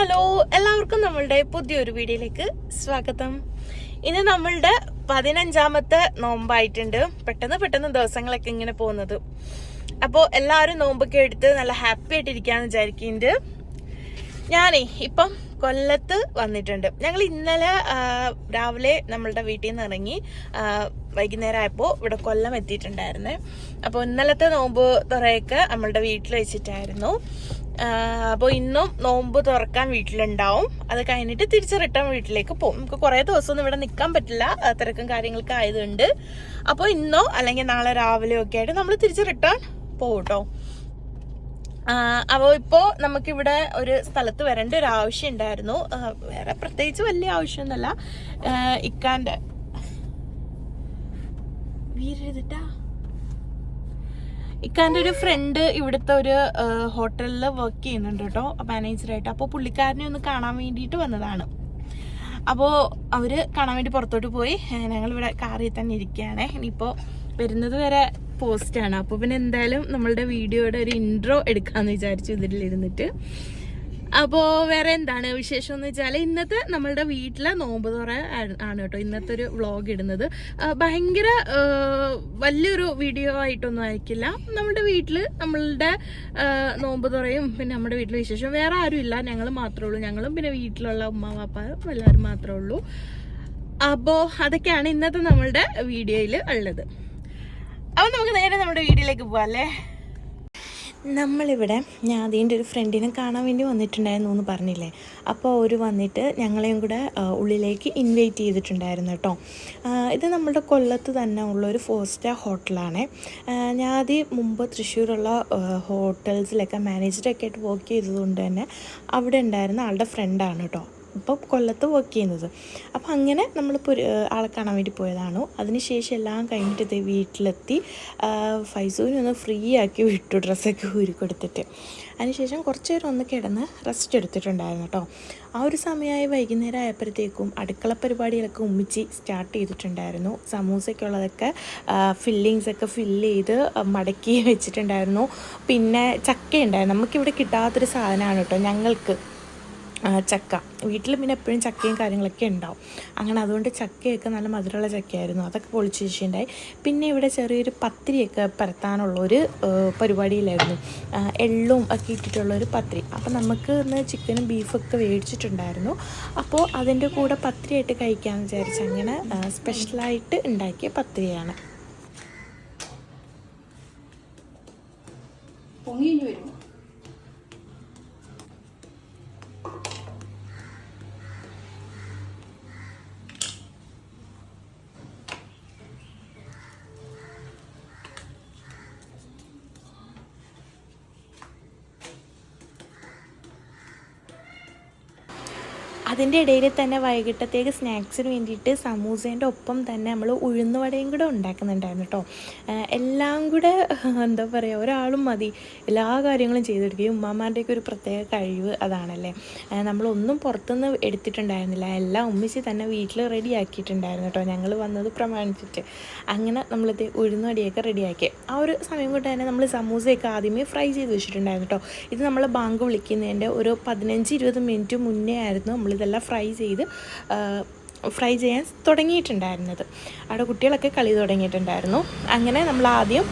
Hello എല്ലാവർക്കും നമ്മളുടെ പുതിയൊരു വീഡിയോയിലേക്ക് സ്വാഗതം. ഇന്ന് നമ്മളുടെ പതിനഞ്ചാമത്തെ നോമ്പായിട്ടുണ്ട്. പെട്ടെന്ന് പെട്ടെന്ന് ദിവസങ്ങളൊക്കെ ഇങ്ങനെ പോകുന്നത്. അപ്പോൾ എല്ലാവരും നോമ്പൊക്കെ എടുത്ത് നല്ല ഹാപ്പി ആയിട്ടിരിക്കാന്ന് വിചാരിക്കുന്നുണ്ട് ഞാനേ ഇപ്പം കൊല്ലത്ത് വന്നിട്ടുണ്ട്. ഞങ്ങൾ ഇന്നലെ രാവിലെ നമ്മളുടെ വീട്ടിൽ നിന്ന് ഇറങ്ങി വൈകുന്നേരം ആയപ്പോൾ ഇവിടെ കൊല്ലം എത്തിയിട്ടുണ്ടായിരുന്നേ. അപ്പോൾ ഇന്നലത്തെ നോമ്പ് തുറയൊക്കെ നമ്മളുടെ വീട്ടിൽ വെച്ചിട്ടായിരുന്നു. അപ്പോൾ ഇന്നും നോമ്പ് തുറക്കാൻ വീട്ടിലുണ്ടാവും. അത് കഴിഞ്ഞിട്ട് തിരിച്ച് റിട്ടേൺ വീട്ടിലേക്ക് പോകും. നമുക്ക് കുറേ ദിവസമൊന്നും ഇവിടെ നിൽക്കാൻ പറ്റില്ല. തിരക്കും കാര്യങ്ങളൊക്കെ ആയതുകൊണ്ട്. അപ്പോൾ ഇന്നോ അല്ലെങ്കിൽ നാളെ രാവിലെ ഒക്കെ ആയിട്ട് നമ്മൾ തിരിച്ച് റിട്ടേൺ പോകും കേട്ടോ അപ്പോൾ ഇപ്പോൾ നമുക്കിവിടെ ഒരു സ്ഥലത്ത് വരേണ്ട ഒരു ആവശ്യം ഉണ്ടായിരുന്നു. വേറെ പ്രത്യേകിച്ച് വലിയ ആവശ്യമൊന്നുമല്ല. ആ, ഇക്കാന്റെ ഒരു ഫ്രണ്ട് ഇവിടുത്തെ ഒരു ഹോട്ടലിൽ വർക്ക് ചെയ്യുന്നുണ്ട് കേട്ടോ മാനേജറായിട്ട് അപ്പോൾ പുള്ളിക്കാരനെ ഒന്ന് കാണാൻ വേണ്ടിയിട്ട് വന്നതാണ്. അപ്പോൾ അവർ കാണാൻ വേണ്ടി പുറത്തോട്ട് പോയി. ഞങ്ങൾ ഇവിടെ കാറിൽ തന്നെ ഇരിക്കുകയാണ്. ഇനിയിപ്പോൾ വരുന്നത് വരെ പോസ്റ്റാണ് അപ്പോൾ പിന്നെ എന്തായാലും നമ്മളുടെ വീഡിയോയുടെ ഒരു ഇൻട്രോ എടുക്കാമെന്ന് വിചാരിച്ചു ഇതിൽ ഇരുന്നിട്ട് അപ്പോൾ വേറെ എന്താണ് വിശേഷം എന്ന് വെച്ചാൽ ഇന്നത്തെ നമ്മളുടെ വീട്ടിലെ നോമ്പ് തുറ ആണ് കേട്ടോ ഇന്നത്തെ ഒരു വ്ളോഗ് ഇടുന്നത്. ഭയങ്കര വലിയൊരു വീഡിയോ ആയിട്ടൊന്നും ആയിരിക്കില്ല. നമ്മുടെ വീട്ടിൽ നമ്മളുടെ നോമ്പ് തുറയും പിന്നെ നമ്മുടെ വീട്ടിലെ വിശേഷം. വേറെ ആരും ഇല്ല. ഞങ്ങൾ മാത്രമേ ഉള്ളൂ. ഞങ്ങളും പിന്നെ വീട്ടിലുള്ള ഉമ്മ പാപ്പ എല്ലാവരും മാത്രമേ ഉള്ളൂ. അപ്പോൾ അതൊക്കെയാണ് ഇന്നത്തെ നമ്മളുടെ വീഡിയോയിൽ ഉള്ളത്. അപ്പോൾ നമുക്ക് നേരെ നമ്മുടെ വീഡിയോയിലേക്ക് പോകാം അല്ലേ? നമ്മളിവിടെ ഞാൻ അതിന്റെ ഒരു ഫ്രണ്ടിനെ കാണാൻ വേണ്ടി വന്നിട്ടുണ്ടായിരുന്നു എന്ന് പറഞ്ഞില്ലേ? അപ്പോൾ അവർ വന്നിട്ട് ഞങ്ങളെയും കൂടെ ഉള്ളിലേക്ക് ഇൻവൈറ്റ് ചെയ്തിട്ടുണ്ടായിരുന്നു കേട്ടോ. ഇത് നമ്മുടെ കൊല്ലത്ത് തന്നെ ഉള്ള ഒരു ഫോർ സ്റ്റാർ ഹോട്ടലാണ് ആദ്യം മുമ്പ് തൃശ്ശൂരുള്ള ഹോട്ടൽസിലൊക്കെ മാനേജറൊക്കെ ആയിട്ട് വർക്ക് ചെയ്തതുകൊണ്ട് തന്നെ അവിടെ ഉണ്ടായിരുന്ന ആളുടെ ഫ്രണ്ടാണ് കേട്ടോ. ഇപ്പോൾ കൊല്ലത്ത് വർക്ക് ചെയ്യുന്നത്. അപ്പോൾ അങ്ങനെ നമ്മളിപ്പോൾ ഒരു ആളെ കാണാൻ വേണ്ടി പോയതാണ്. അതിനുശേഷം എല്ലാം കഴിഞ്ഞിട്ട് ദേ വീട്ടിലെത്തി. ഫൈസൂവിനെ ഒന്ന് ഫ്രീ ആക്കി വിട്ടു ഡ്രസ്സൊക്കെ ഊരി കൊടുത്തിട്ട്. അതിനുശേഷം കുറച്ച് നേരം ഒന്ന് കിടന്ന് റെസ്റ്റ് എടുത്തിട്ടുണ്ടായിരുന്നു കേട്ടോ ആ ഒരു സമയമായി വൈകുന്നേരം ആയപ്പോഴത്തേക്കും അടുക്കള പരിപാടികളൊക്കെ ഉമ്മിച്ച് സ്റ്റാർട്ട് ചെയ്തിട്ടുണ്ടായിരുന്നു. സമൂസയൊക്കെ ഉള്ളതൊക്കെ ഫില്ലിങ്സൊക്കെ ഫില്ല് ചെയ്ത് മടക്കി വെച്ചിട്ടുണ്ടായിരുന്നു. പിന്നെ ചക്ക ഉണ്ടായിരുന്നു നമുക്കിവിടെ കിട്ടാത്തൊരു സാധനമാണ് കേട്ടോ ഞങ്ങൾക്ക്. ചക്ക. വീട്ടിൽ പിന്നെ എപ്പോഴും ചക്കയും കാര്യങ്ങളൊക്കെ ഉണ്ടാവും. അങ്ങനെ അതുകൊണ്ട് ചക്കയൊക്കെ നല്ല മധുരമുള്ള ചക്കയായിരുന്നു. അതൊക്കെ പൊളിച്ച് വെച്ചിട്ടുണ്ടായി പിന്നെ ഇവിടെ ചെറിയൊരു പത്തിരിയൊക്കെ പരത്താനുള്ള ഒരു ഏഹ്, പരിപാടിയിലായിരുന്നു എള്ളും ഒക്കെ ഇട്ടിട്ടുള്ളൊരു പത്തിരി. അപ്പോൾ നമുക്ക് ഇന്ന് ചിക്കനും ബീഫൊക്കെ മേടിച്ചിട്ടുണ്ടായിരുന്നു അപ്പോൾ അതിന്റെ കൂടെ പത്തിരിയായിട്ട് കഴിക്കാമെന്ന് വിചാരിച്ച് അങ്ങനെ സ്പെഷ്യലായിട്ട് ഉണ്ടാക്കിയ പത്തിരിയാണ്. പൊങ്ങിഞ്ഞു വരും. അതിന്റെ ഇടയിൽ തന്നെ വൈകിട്ടത്തേക്ക് സ്നാക്സിന് വേണ്ടിയിട്ട് സമൂസേന്റെ ഒപ്പം തന്നെ നമ്മൾ ഉഴുന്നുവടയും കൂടെ ഉണ്ടാക്കുന്നുണ്ടായിരുന്നു കേട്ടോ. എല്ലാം കൂടെ എന്താ പറയുക ഒരാളും മതി. എല്ലാ കാര്യങ്ങളും ചെയ്തെടുക്കുകയും ഉമ്മാമാരുടെയൊക്കെ ഒരു പ്രത്യേക കഴിവ് അതാണല്ലേ. നമ്മളൊന്നും പുറത്തുനിന്ന് എടുത്തിട്ടുണ്ടായിരുന്നില്ല. എല്ലാം ഉമ്മിച്ച് തന്നെ വീട്ടിൽ റെഡി ആക്കിയിട്ടുണ്ടായിരുന്നു കേട്ടോ. ഞങ്ങൾ വന്നത് പ്രമാണിച്ചിട്ട്. അങ്ങനെ നമ്മളിത് ഉഴുന്നുവടിയൊക്കെ റെഡിയാക്കി ആ ഒരു സമയം കൊണ്ട് തന്നെ നമ്മൾ സമൂസയൊക്കെ ആദ്യമേ ഫ്രൈ ചെയ്ത് വെച്ചിട്ടുണ്ടായിരുന്നു കേട്ടോ. ഇത് നമ്മൾ ബാങ്ക് വിളിക്കുന്നതിന്റെ ഒരു പതിനഞ്ച് ഇരുപത് മിനിറ്റ് മുന്നേ ആയിരുന്നു നമ്മളിതെല്ലാം ഫ്രൈ ചെയ്ത് ഫ്രൈ ചെയ്യാൻ തുടങ്ങിയിട്ടുണ്ടായിരുന്നത്. അവിടെ കുട്ടികളൊക്കെ കളി തുടങ്ങിയിട്ടുണ്ടായിരുന്നു. അങ്ങനെ നമ്മൾ ആദ്യം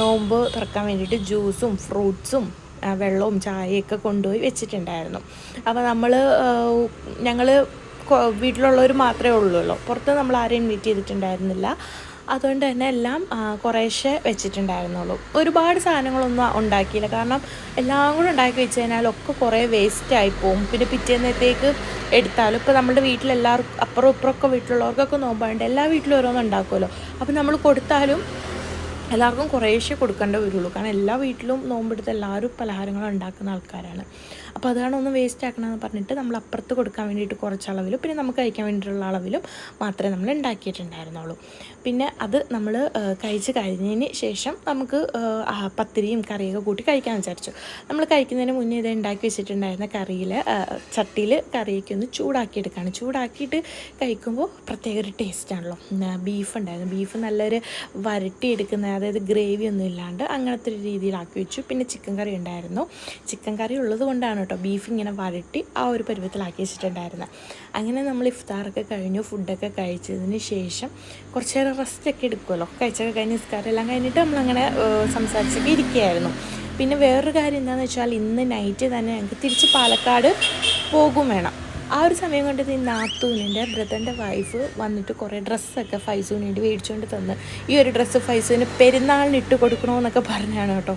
നോമ്പ് തുറക്കാൻ വേണ്ടിയിട്ട് ജ്യൂസും ഫ്രൂട്ട്സും വെള്ളവും ചായയൊക്കെ കൊണ്ടുപോയി വെച്ചിട്ടുണ്ടായിരുന്നു. അപ്പോൾ നമ്മൾ ഞങ്ങൾ വീട്ടിലുള്ളവർ മാത്രമേ ഉള്ളൂ പുറത്ത് നമ്മൾ ആരെയും ഇൻവൈറ്റ് ചെയ്തിട്ടുണ്ടായിരുന്നില്ല. അതുകൊണ്ട് തന്നെ എല്ലാം കുറേശ്ശെ വെച്ചിട്ടുണ്ടായിരുന്നുള്ളൂ. ഒരുപാട് സാധനങ്ങളൊന്നും ഉണ്ടാക്കിയില്ല. കാരണം എല്ലാം കൂടെ ഉണ്ടാക്കി വെച്ച് കഴിഞ്ഞാൽ ഒക്കെ കുറേ വേസ്റ്റ് പോകും പിന്നെ പിറ്റേന്നത്തേക്ക് എടുത്താലും ഇപ്പോൾ നമ്മുടെ വീട്ടിലെല്ലാവർക്കും അപ്പുറം ഇപ്പുറമൊക്കെ വീട്ടിലുള്ളവർക്കൊക്കെ നോമ്പാണ്ട് എല്ലാ വീട്ടിലും ഓരോന്നും ഉണ്ടാക്കുമല്ലോ. അപ്പോൾ നമ്മൾ കൊടുത്താലും എല്ലാവർക്കും കുറേശ്ശെ കൊടുക്കേണ്ട വരുള്ളൂ. കാരണം എല്ലാ വീട്ടിലും നോമ്പെടുത്ത് എല്ലാവരും പലഹാരങ്ങൾ ഉണ്ടാക്കുന്ന ആൾക്കാരാണ്. അപ്പോൾ അതാണ് ഒന്ന് വേസ്റ്റ് ആക്കണമെന്ന് പറഞ്ഞിട്ട് നമ്മൾ അപ്പുറത്ത് കൊടുക്കാൻ വേണ്ടിയിട്ട് കുറച്ച് അളവിലും പിന്നെ നമുക്ക് കഴിക്കാൻ വേണ്ടിയിട്ടുള്ള അളവിലും മാത്രമേ നമ്മൾ ഉണ്ടാക്കിയിട്ടുണ്ടായിരുന്നുള്ളൂ. പിന്നെ അത് നമ്മൾ കഴിച്ച് കഴിഞ്ഞതിന് ശേഷം നമുക്ക് പത്തിരിയും കറിയൊക്കെ കൂട്ടി കഴിക്കാൻ വിചാരിച്ചു. നമ്മൾ കഴിക്കുന്നതിന് മുന്നേ ഇത് ഉണ്ടാക്കി വെച്ചിട്ടുണ്ടായിരുന്ന കറിയിൽ ചട്ടിയിൽ കറിയൊക്കെ ഒന്ന് ചൂടാക്കിയെടുക്കുകയാണ് ചൂടാക്കിയിട്ട് കഴിക്കുമ്പോൾ പ്രത്യേക ഒരു ടേസ്റ്റാണല്ലോ ബീഫ് ഉണ്ടായിരുന്നു. ബീഫ് നല്ലൊരു വരട്ടിയെടുക്കുന്ന അതായത് ഗ്രേവി ഒന്നും ഇല്ലാണ്ട് അങ്ങനത്തെ ഒരു രീതിയിലാക്കി വെച്ചു. പിന്നെ ചിക്കൻ കറി ഉണ്ടായിരുന്നു. ചിക്കൻ കറി ഉള്ളത് കൊണ്ടാണ് കേട്ടോ ബീഫ് ഇങ്ങനെ വരട്ടി ആ ഒരു പരുവത്തിലാക്കി വെച്ചിട്ടുണ്ടായിരുന്നത് അങ്ങനെ നമ്മൾ ഇഫ്താറൊക്കെ കഴിഞ്ഞു ഫുഡൊക്കെ കഴിച്ചതിന് ശേഷം കുറച്ച് നേരം റെസ്റ്റൊക്കെ എടുക്കുമല്ലോ കഴിച്ചൊക്കെ കഴിഞ്ഞ് നിസ്കാരം എല്ലാം കഴിഞ്ഞിട്ട് നമ്മളങ്ങനെ സംസാരിച്ചൊക്കെ ഇരിക്കുകയായിരുന്നു. പിന്നെ വേറൊരു കാര്യം എന്താണെന്ന് വെച്ചാൽ ഇന്ന് നൈറ്റ് തന്നെ ഞങ്ങൾക്ക് തിരിച്ച് പാലക്കാട് പോകും വേണം. ആ ഒരു സമയം കൊണ്ട് ഈ നാത്തൂനിന്റെ ബ്രദറിന്റെ വൈഫ് വന്നിട്ട് കുറേ ഡ്രസ്സൊക്കെ ഫൈസൂന് വേണ്ടി മേടിച്ചുകൊണ്ട് തന്ന്. ഈ ഒരു ഡ്രസ്സ് ഫൈസൂന് പെരുന്നാളിന് ഇട്ട് കൊടുക്കണമെന്നൊക്കെ പറഞ്ഞാണ് കേട്ടോ.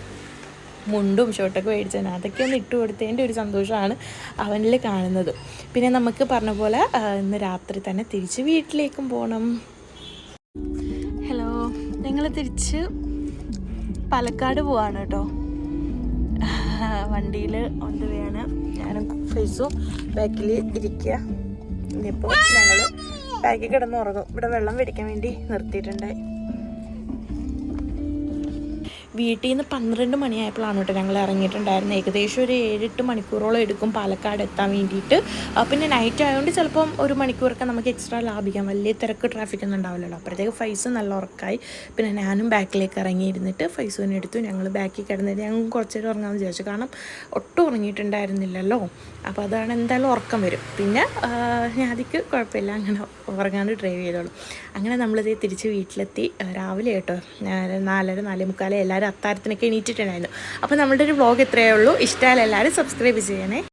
മുണ്ടും ഷർട്ടൊക്കെ മേടിച്ചതിന് അതൊക്കെ ഒന്ന് ഇട്ട് കൊടുത്തതിന്റെ ഒരു സന്തോഷമാണ് അവനിൽ കാണുന്നത്. പിന്നെ നമുക്ക് പറഞ്ഞ പോലെ ഇന്ന് രാത്രി തന്നെ തിരിച്ച് വീട്ടിലേക്കും പോകണം ഹലോ ഞങ്ങൾ തിരിച്ച് പാലക്കാട് പോവാണ് കേട്ടോ. വണ്ടിയിൽ ഓൺ വേണം ഞാനും ഫേസും ബാക്കിൽ ഇരിക്കുക. ഇനിയിപ്പോൾ ഞങ്ങൾ ബാക്കിൽ കിടന്ന് ഉറങ്ങും ഇവിടെ വെള്ളം വേടിക്കാൻ വേണ്ടി നിർത്തിയിട്ടുണ്ടായി വീട്ടിൽ നിന്ന് പന്ത്രണ്ട് മണിയായപ്പോഴാണ് കേട്ടോ ഞങ്ങൾ ഇറങ്ങിയിട്ടുണ്ടായിരുന്നത്. ഏകദേശം ഒരു ഏഴെട്ട് മണിക്കൂറോളം എടുക്കും പാലക്കാട് എത്താൻ വേണ്ടിയിട്ട്. പിന്നെ നൈറ്റ് ആയതുകൊണ്ട് ചിലപ്പം ഒരു മണിക്കൂറൊക്കെ നമുക്ക് എക്സ്ട്രാ ലാഭിക്കാം. വലിയ തിരക്ക് ട്രാഫിക് ഒന്നും ഉണ്ടാവില്ലല്ലോ. അപ്പോഴത്തേക്ക് ഫൈസ് നല്ല ഉറക്കായി. പിന്നെ ഞാനും ബാക്കിലേക്ക് ഇറങ്ങിയിരുന്നിട്ട് ഫൈസുവിനെ എടുത്തു. ഞങ്ങൾ ബാക്കിൽ കിടന്നിട്ട് ഞങ്ങൾ കുറച്ച് നേരം ഉറങ്ങാമെന്ന് വിചാരിച്ചു. കാരണം ഒട്ടും ഉറങ്ങിയിട്ടുണ്ടായിരുന്നില്ലല്ലോ. അപ്പോൾ അതാണ് എന്തായാലും ഉറക്കം വരും. പിന്നെ ഞാതിക്ക് കുഴപ്പമില്ല. അങ്ങനെ ഉറങ്ങാണ്ട് ഡ്രൈവ് ചെയ്തോളും. അങ്ങനെ നമ്മളിത് തിരിച്ച് വീട്ടിലെത്തി. രാവിലെ കേട്ടോ നാലര നാലേ മുക്കാലേ എല്ലാവരും അത്താരത്തിനൊക്കെ എണീറ്റിട്ടുണ്ടായിരുന്നു. അപ്പോൾ നമ്മളുടെ ഒരു വ്ളോഗ് ഇത്രയേ ഉള്ളൂ. ഇഷ്ടമായാലും എല്ലാവരും സബ്സ്ക്രൈബ് ചെയ്യണേ.